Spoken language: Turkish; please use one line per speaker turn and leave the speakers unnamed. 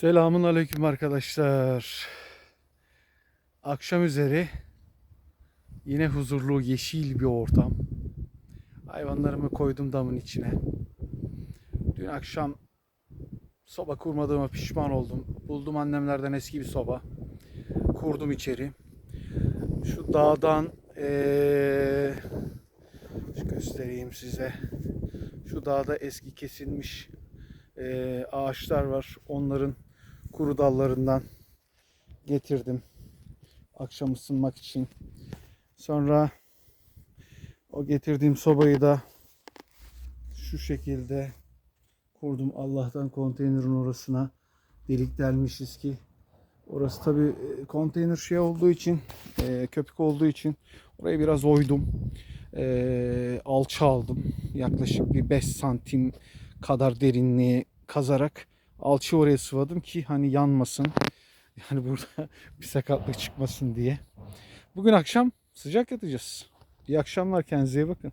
Selamun aleyküm arkadaşlar. Akşam üzeri yine huzurlu yeşil bir ortam. Hayvanlarımı koydum damın içine. Dün akşam soba kurmadığıma pişman oldum. Buldum annemlerden eski bir soba. Kurdum içeri. Şu dağdan şu göstereyim size. Şu dağda eski kesilmiş eee, ağaçlar var. Onların kuru dallarından getirdim. Akşam ısınmak için. Sonra o getirdiğim sobayı da şu şekilde kurdum. Allah'tan konteynerin orasına delik delmişiz ki orası tabi konteyner şey olduğu için e, köpük olduğu için orayı biraz oydum. E, alça aldım. Yaklaşık bir 5 santim kadar derinliğe kazarak alçı oraya sıvadım ki hani yanmasın. Yani burada bir sakatlık çıkmasın diye. Bugün akşam sıcak yatacağız. İyi akşamlar kendinize iyi bakın.